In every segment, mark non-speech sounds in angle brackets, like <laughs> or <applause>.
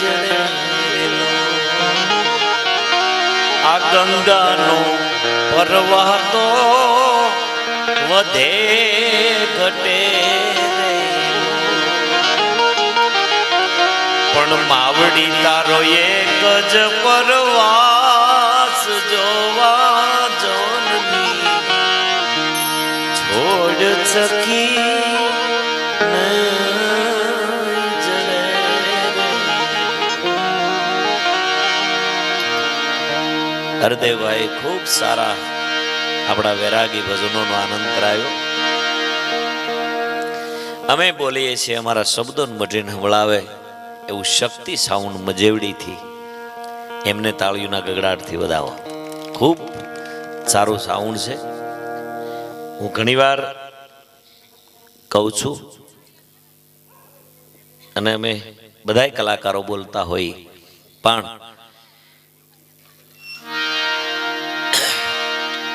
જડેલો. આ ગંગાનો પ્રવાહ તો વધે ઘટે પણ માવડી તારો એક જ પરવાસ જોવા જોનની છોડ સખી હરદેવભાઈ ખૂબ સારા આપણા વૈરાગી ભજનોનો આનંદ કરાયો. અમે બોલીએ છીએ અમારા શબ્દોને મઢીને વળાવે એવું શક્તિ સાઉન્ડ મજેવડીથી. એમને તાળીઓના ગગડાટથી વધાવો. ખૂબ સારું સાઉન્ડ છે. હું ઘણીવાર કહું છું અને અમે બધાય કલાકારો બોલતા હોય. પણ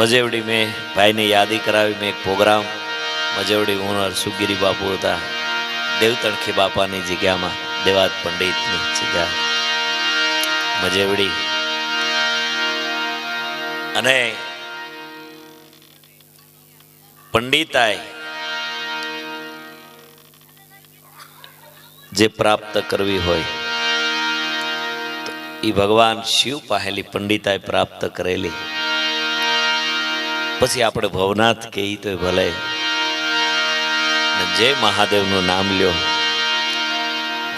મજેવડી મેં ભાઈને યાદી કરાવી, મેં એક પ્રોગ્રામ મજેવડી ઓનર સુગીરી બાપુ હતા દેવતણખી બાપાની જગ્યામાં, દેવાત પંડિતની જગ્યા. મજેવડી. અને પંડિતાય જે પ્રાપ્ત કરવી હોય એ ભગવાન શિવ પાહેલી પંડિતાએ પ્રાપ્ત કરેલી. પછી આપણે ભવનાથ કહીએ તો ભલે. ને જે મહાદેવનું નામ લ્યો.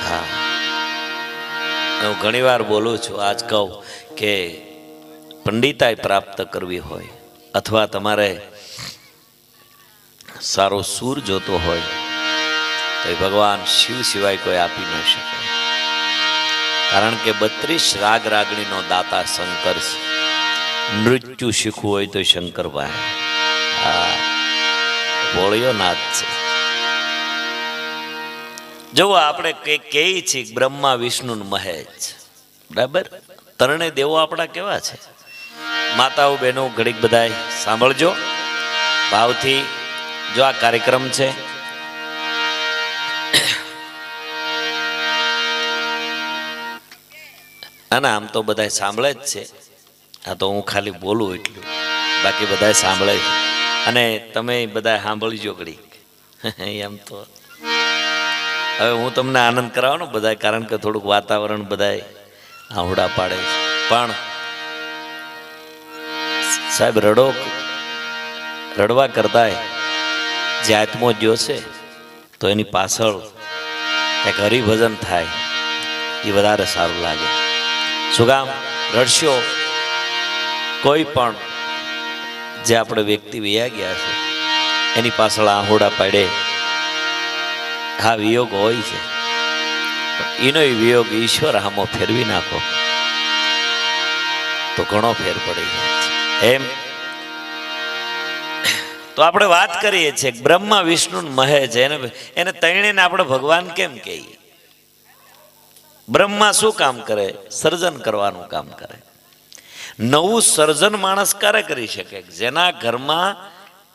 હા. હું ઘણી વાર બોલું છું, આજ કહું કે પંડિતાઈ પ્રાપ્ત કરવી હોય અથવા તમારે સારો સૂર જોતો હોય, તો એ ભગવાન શિવ સિવાય કોઈ આપી ન શકે. કારણ કે બત્રીસ રાગ રાગણીનો દાતા શંકર છે. નૃત્યુ શીખવું હોય તો શંકર ભાઈ ભોળિયો નાથ છે. જુઓ આપણે કે કહીએ છે? બ્રહ્મા, વિષ્ણુ મહેજ. બરાબર? ત્રણે દેવો આપણા કેવા છે? માતાઓ, બહેનો, ઘડીક બધાય, સાંભળજો. ભાવથી જો આ કાર્યક્રમ છે. અને આમ તો બધા સાંભળે જ છે. આ તો હું ખાલી બોલું એટલું. બાકી બધા સાંભળે અને તમે બધા સાંભળજો ઘડીક <laughs> એમ તો. હવે હું તમને આનંદ કરાવવાનો બધા કારણ કે થોડુંક વાતાવરણ બધા આહુડા પાડે પણ સાહેબ, રડો. રડવા કરતાય જે આત્મો જોશે તો એની પાછળ એક હરિભજન થાય. એ વધારે સારું લાગે. શું કામ રડશો? કોઈ પણ જે આપણે વ્યક્તિ વયા ગયા છે, એની પાછળ આહોડા પાડે. હા વિયોગ હોય છે. એનો વિયોગ ઈશ્વર આમો ફેરવી નાખો. તો ઘણો ફેર પડી જાય એમ? તો આપણે વાત કરીએ છીએ, બ્રહ્મા, વિષ્ણુ મહેજ. એને એને તૈણીને આપણે ભગવાન કેમ કહીએ? બ્રહ્મા શું કામ કરે? સર્જન કરવાનું કામ કરે. નવું સર્જન માણસ ક્યારે કરી શકે? જેના ઘરમાં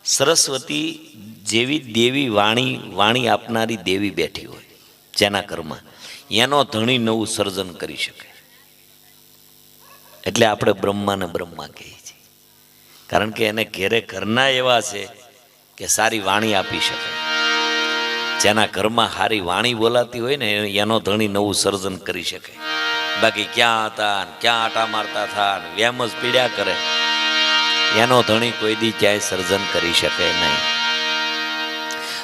સરસ્વતી જેવી દેવી વાણી વાણી આપનારી દેવી બેઠી હોય, જેના ઘરમાં. એનો ધણી નવું સર્જન કરી શકે. એટલે આપણે બ્રહ્માને બ્રહ્મા કહીએ છીએ. કારણ કે એને ઘેરે ઘરના એવા છે કે સારી વાણી આપી શકે. જેના ઘરમાં સારી વાણી બોલાતી હોય ને, એનો ધણી નવું સર્જન કરી શકે. બાકી ક્યાં હતા ક્યાં આટા મારતા હતા વેમ જ પીડ્યા કરે. એનો ધણી કોઈ દી ક્યાંય સર્જન કરી શકે નહીં.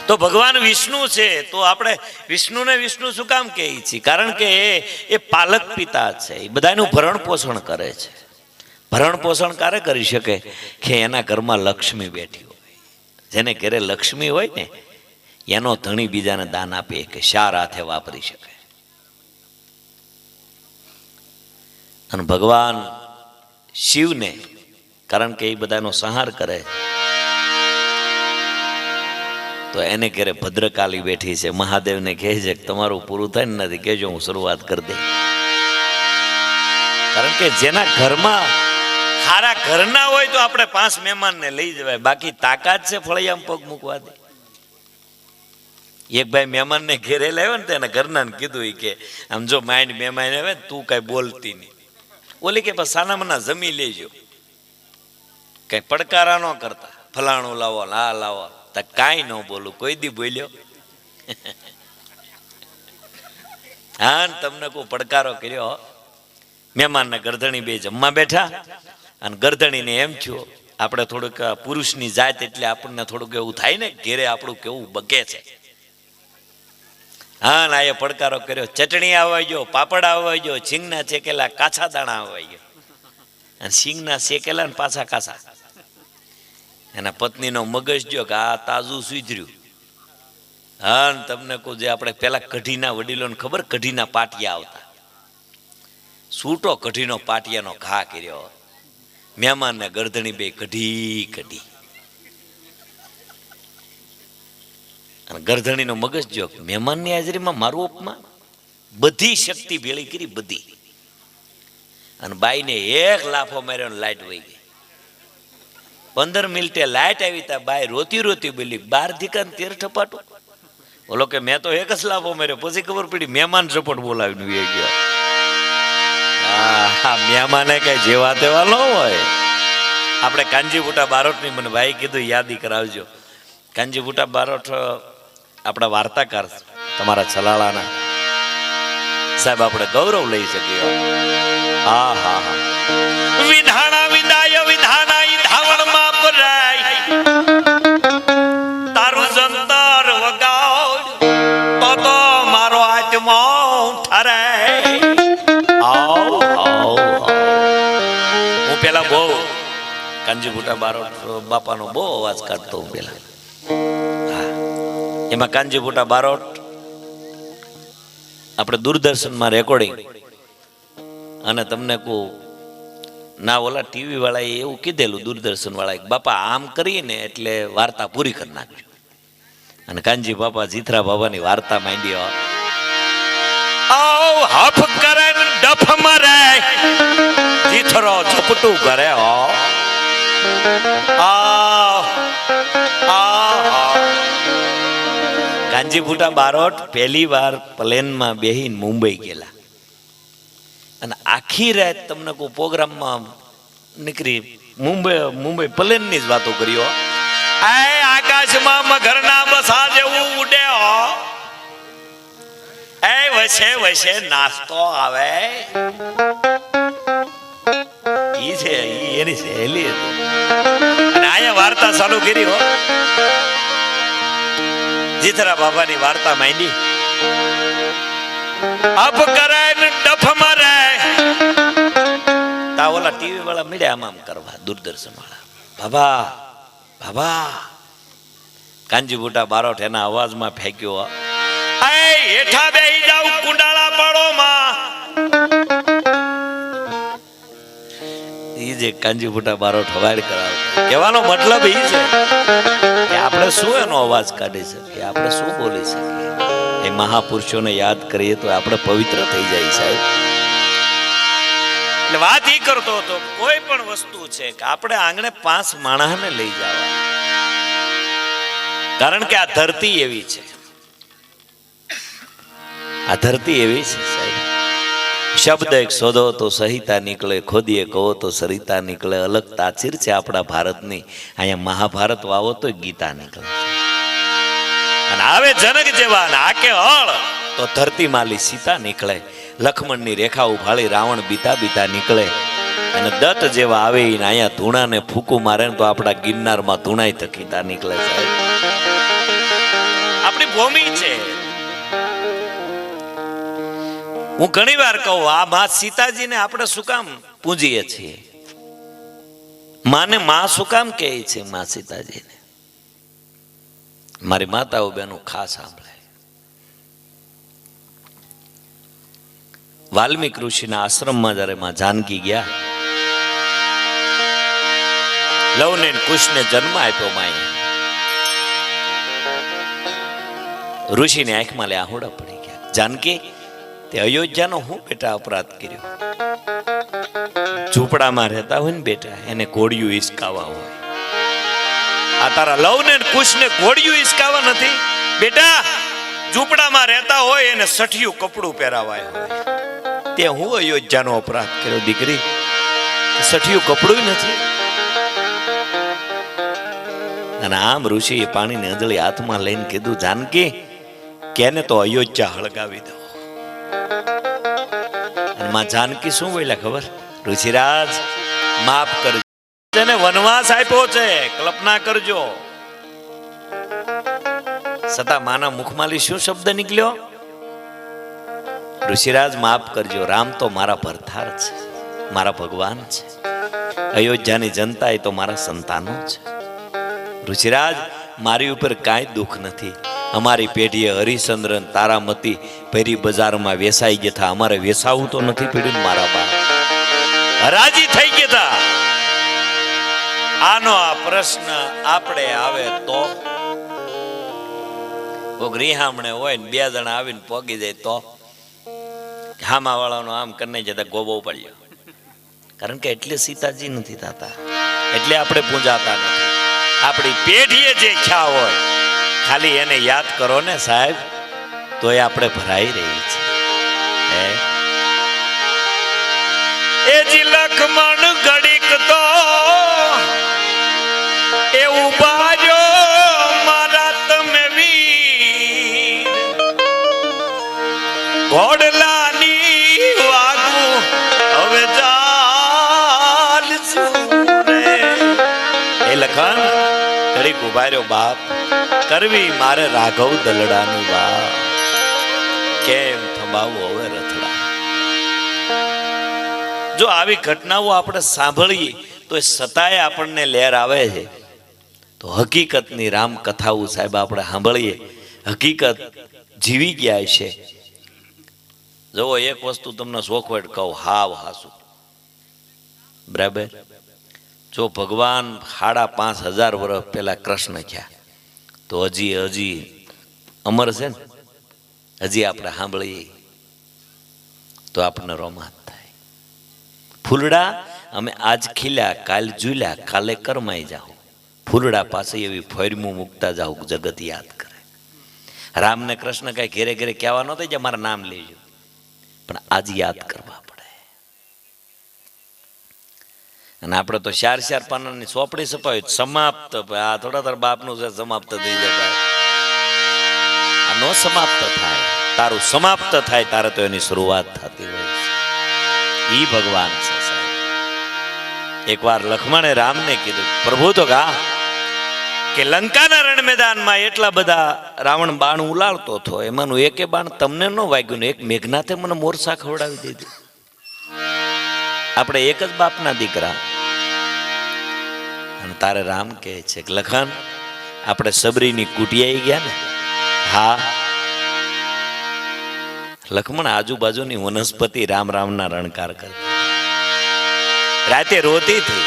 તો ભગવાન વિષ્ણુ છે, તો આપણે વિષ્ણુને વિષ્ણુ શું કામ કહે છીએ? કારણ કે એ પાલક પિતા છે, એ બધાનું ભરણ પોષણ કરે છે. ભરણ પોષણ ક્યારે કરી શકે? કે એના ઘરમાં લક્ષ્મી બેઠી હોય. જેને ઘરે લક્ષ્મી હોય ને, એનો ધણી બીજાને દાન આપે કે શા હાથે વાપરી શકે? અને ભગવાન શિવને, કારણ કે એ બધાનો સંહાર કરે, તો એને ઘેરે ભદ્રકાલી બેઠી છે. મહાદેવને કહે છે કે તમારું પૂરું થાય ને નથી, કહેજો હું શરૂઆત કરી દઈ કારણ કે જેના ઘરમાં સારા ઘરના હોય તો આપણે પાંચ મહેમાનને લઈ જવાય. બાકી તાકાત છે ફળિયામાં પગ મૂકવા દે. એક ભાઈ મહેમાનને ઘેરે લાવ્યો ને તેને ઘરના કીધું કે, આમ જો માઇન્ડ મહેમાન આવે તું કઈ બોલતી નહીં. ઓલી કે "પણ સાના મના જમી લેજો. કઈ પડકારા ન કરતા. ફલાણું લાવો ને આ લાવો. તો કાંઈ ન બોલું. કોઈ દી બોલ્યો? <laughs> હા તમને કોઈ પડકારો કર્યો? મહેમાનને ગરધણી બે જમવા બેઠા. અને ગરદણીને એમ થયો, આપણે થોડુંક પુરુષની જાત એટલે આપણને થોડુંક એવું થાય ને, ઘેરે આપણું કેવું બગે છે. હા, ના એ પડકારો કર્યો. ચટણી આવવા ગયો, પાપડ આવવા ગયો સિંગના ચેકેલા કાછા દાણા આવવા ગયો. અને સિંગના શેકેલા ને પાછા કાછા. એના પત્નીનો મગજ જો કે આ તાજું સુધર્યું. હા તમને કહું, જે આપણે પેલા કઢીના વડીલોને ખબર, કઢીના પાટિયા આવતા. સૂટો કઢીનો પાટિયાનો ઘા કર્યો. મહેમાનને ગરદણી બે કઢી કઢી. અને ગરધણીનો મગજ જો મહેમાનની હાજરીમાં મારું અપમાન? બધી શક્તિ ભેળી કરી, બધી. અને બાઈને એક લાફો માર્યો ને લાઈટ વહી ગઈ. પંદર મિનિટે લાઈટ આવી તા બાઈ રોતી રોતી બોલી, બાર ધીકા તેર ઠપાટો. બોલો કે, મેં તો એક જ લાફો માર્યો. પછી ખબર પડી, મહેમાન સપોર્ટ બોલાવીને વી ગયો. હા મહેમાને કઈ જેવા તેવા ન હોય. આપણે કાંજીબુટા બારોટની મને ભાઈ કીધું, યાદી કરાવજો. કાંજીબુટા બારોટ આપણા વાર્તાકાર તમારા છલાળાના. સાહેબ આપણે ગૌરવ લઈ શકીએ. હા હા હા. વિધાણા વિદાય વિધાના ધાવણ પરાય તારું જંતર વગાવ તો તો મારો આત્મો ઠરે આવ આવ હું પેલા બહુ કાંજીભૂટા બારોટ બાપાનો બહુ અવાજ કાઢતો હું પેલા. એમાં કાનજીપુટા બારોટ. આપણે દૂરદર્શનમાં રેકોર્ડિંગ અને તમને કહું, ના ઓલા ટીવી વાળાએ એવું કીધેલું દૂરદર્શન વાળાએ બાપા, આમ કરીને એટલે વાર્તા પૂરી કરી નાખજો. અને કાનજી બાપા જીથરા બાબાની વાર્તા માંડ્યો આવ. હફ કરે ડફ મરે. જીથરો ઝપટું કરે હો. આવ કાંજીભૂટા બારોટ પહેલી વાર પ્લેનમાં બેહીને મુંબઈ ગયેલા. અને આખી રાત તમને કોઈ પ્રોગ્રામમાં નીકળી મુંબઈ મુંબઈ પ્લેનની જ વાતો કર્યો. આકાશમાં મગરના બસા જેવું ઉડે એ વસે વસે નાસ્તો આવે. ઈ છે એની સહેલી હતી. અને આયા વાર્તા ચાલુ કરી હો. જીતરા બાબાની વાર્તા માંડી. અપ કરાય ને ડફ મારે. તા ઓલા ટીવી વાળા મળ્યા આમ આમ કરવા દૂરદર્શન વાળા. બાબા બાબા. કાંજીબુટા બારોટ એના અવાજમાં ફેંક્યો. હેઠા બેહી જાવ કુંડાળા પાડો માં ઈ જે કાંજીબુટા બારોટ હવાડ કરાવ. કહેવાનો મતલબ ઈ છે. આપણે શું એનો અવાજ કાઢી શકીએ? આપણે શું બોલી શકીએ? એ મહાપુરુષોને યાદ કરીએ તો આપણે પવિત્ર થઈ જાય સાહેબ. એટલે વાત એ કરતો હતો, કોઈ પણ વસ્તુ છે કે આપણે આંગણે પાંચ માણસને લઈ જવા. કારણ કે આ ધરતી એવી છે. આ ધરતી એવી છે. શબ્દ એક શોધો તો સહિતા નીકળે, ખોદીએ કહો તો સરિતા નીકળે. અલગ તાસીર છે આપણા ભારતની. અહીંયા મહાભારત વાવો તો ગીતા નીકળે. અને આવે જનક જેવા આકે હળ. તો ધરતી માલી સીતા નીકળે. લખમણની રેખા ઉભાળી રાવણ બીતા બીતા નીકળે. અને દત્ત જેવા આવે ને અહીંયા ધૂણાને ફૂકું મારે તો આપણા ગિરનારમાં ધૂણાઈ થકીતા નીકળે આપણી ભૂમિ છે. હું ઘણી વાર કહું, આ મા સીતાજીને આપણે શું કામ પૂજીએ છીએ? માને મા શું કામ કહે છે મા સીતાજીને? મારી માતાઓ બેનું ખાસ સાંભળે. વાલ્મીક ઋષિના આશ્રમમાં જ્યારે માં જાનકી ગયા, લવને કુશને જન્મ આપ્યો માય. ઋષિની આંખમાં લે આહોડા પડી ગયા. જાનકી તે અયોધ્યાનો હું બેટા અપરાધ કર્યો. ઝૂંપડામાં રહેતા હોય ને બેટા, એને ઘોડિયું હિસકાવા હોય. આ તારા લવ ને કુશ ને ઘોડિયું હિસકાવા નથી. બેટા, ઝૂંપડામાં રહેતા હોય એને સઠિયું કપડું પહેરાવાય હોય. તે હું અયોધ્યાનો અપરાધ કર્યો, દીકરી. સઠિયું કપડું નથી. અને આમ ઋષિએ પાણીની અંજળી હાથમાં લઈને કીધું, જાનકી, કેને તો અયોધ્યા હળગાવી દો. અને માં જાનકી શું બોલ્યા ખબર? ઋષિરાજ, માફ કરજો. તેને વનવાસ આપ્યો છે, કલ્પના કરજો. છતાં માના મુખમાંથી શું શબ્દ નીકળ્યો? ઋષિરાજ, માફ કરજો. રામ તો મારા ભરથાર છે. મારા ભગવાન છે. અયોધ્યાની જનતા એ તો મારા સંતાનો છે. ઋષિરાજ, મારી ઉપર કાંઈ દુઃખ નથી. અમારી પેઢીએ હરિશ્ચંદ્રન તારામતી ભેરી બજારમાં વેસાઈ ગયા હતા. અમારે વેસાવું તો નથી પીડ્યું મારા બા. હરાજી થઈ ગયા હતા. આનો આ પ્રશ્ન આપણે આવે તો? કોક રિહામણે હોય ને બે જણા આવીને પોગી જાય તો? હામા વાળાનો આમ કરીને જતા ગોબો પડ્યો. કારણ કે એટલે સીતાજી નથી થતા. એટલે આપણે પૂજાતા નથી. આપણી પેઢીએ જે ખ્યા હોય ખાલી એને યાદ કરો ને સાહેબ તો એ આપણે ભરાઈ રહી છે. એ જી લખમણ ઘડીક તો ઊભા બાજો મારા તમે વીર. ઘોડલાની વાગુ હવે ચાલ રે. એ લખન ઘડીક ઊભા રહ્યો બાપ. કરવી મારે રાઘવ દલડાની વાત. કેમ થંભાવું હવે રથડા? જો આવી ઘટનાઓ આપણે સાંભળીએ, તો એ સતાય આપણને લહેર આવે છે. તો હકીકતની રામ કથાઓ સાહેબ આપણે સાંભળીએ. હકીકત જીવી ગયા છે. જુઓ, એક વસ્તુ તમને શોખવટ કહું, હાવ હાસુ. બરાબર? જો ભગવાન સાડા પાંચ હજાર વર્ષ પહેલા કૃષ્ણ થયા. તો હજી હજી, અમર છે ને? હજી આપણે સાંભળીએ. તો આપણને રોમાંચ થાય. ફૂલડા, અમે આજ ખીલ્યા, કાલ ઝૂલ્યા, કાલે કરમાઈ જાઓ. ફૂલડા પાસે એવી ફરમું મૂકતા જાઓ જગત યાદ કરે. રામને કૃષ્ણ કઈ ઘેરે ઘેરે કહેવા નહોતા જે મારા નામ લેજો. પણ આજ યાદ કરવા પડે અને આપણે તો ચાર ચાર પાનાની સોપડી સપાવી સમાપ્ત આ થોડા તાર બાપનું છે, સમાપ્ત થઈ જાય આ નો સમાપ્ત થાય. તારું સમાપ્ત થાય, તારે તો એની શરૂઆત થતી હોય છે. ઈ ભગવાન છે એકવાર લખમણે રામને કીધું, પ્રભુ, તો કા કે લંકાના રણ મેદાનમાં એટલા બધા રાવણ બાણ ઉલાળતો હતો, એમાંનું એકે બાણ તમને ન વાગ્યું ને એક મેઘનાથે મને મોરસા ખવડાવી દીધી. આપણે એક જ બાપના દીકરા. અને તારે રામ કહે છે કે આપણે સબરીની કુટિયાઈ ગયા ને? હા. લખમણ આજુબાજુની વનસ્પતિ રામ રામના રણકાર કરતી. રાતે રોતી હતી.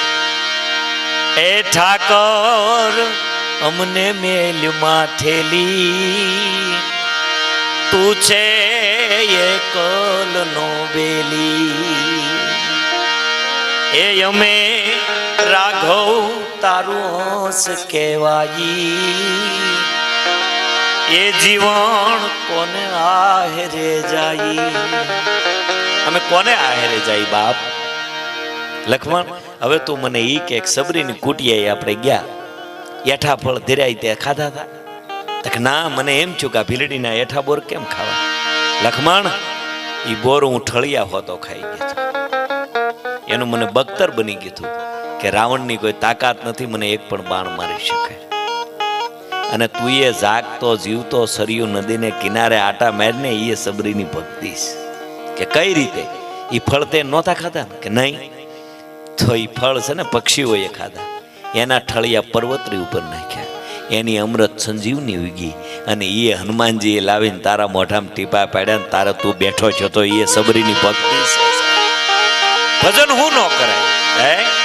એ ઠાકોર, અમને મેલ માથેલી તું છે એ કલ નો બેલી. એ અમે રાઘવ તારું હંસ કહેવાઈ એ જીવન કોને આહેરે જાય? અમે કોને આહેરે જાય બાપ? લખમણ, હવે તું મને ઈ કે સબરીની કુટિયાએ આપણે ગયા. એઠા ફળ ધીરાય તે. ખાધા હતા ના, મને એમ છું કે ભીલડીના એઠા બોર કેમ ખાવા? લખમણ, ઈ બોર હું ઠળિયા હોતો ખાઈ ગયો એનું મને બખ્તર બની ગયું કે રાવણની કોઈ તાકાત નથી, મને એક પણ બાણ મારી શકે. અને તું એ જાગતો, જીવતો સરયુ નદીને કિનારે આટા મારને એ સબરીની ભક્તિ કે કઈ રીતે? એ ફળ તે નહોતા ખાતા કે નહીં? તો એ ફળ છે ને પક્ષીઓએ ખાધા. એના ઠળિયા પર્વતરી ઉપર નાખ્યા. એની અમૃત સંજીવની ઉગી. અને એ હનુમાનજીએ લાવીને તારા મોઢામાં ટીપા પાડ્યા ને તારા તું બેઠો છો તો એ સબરીની ભક્તિ ભજન હું ન કરાય? હે?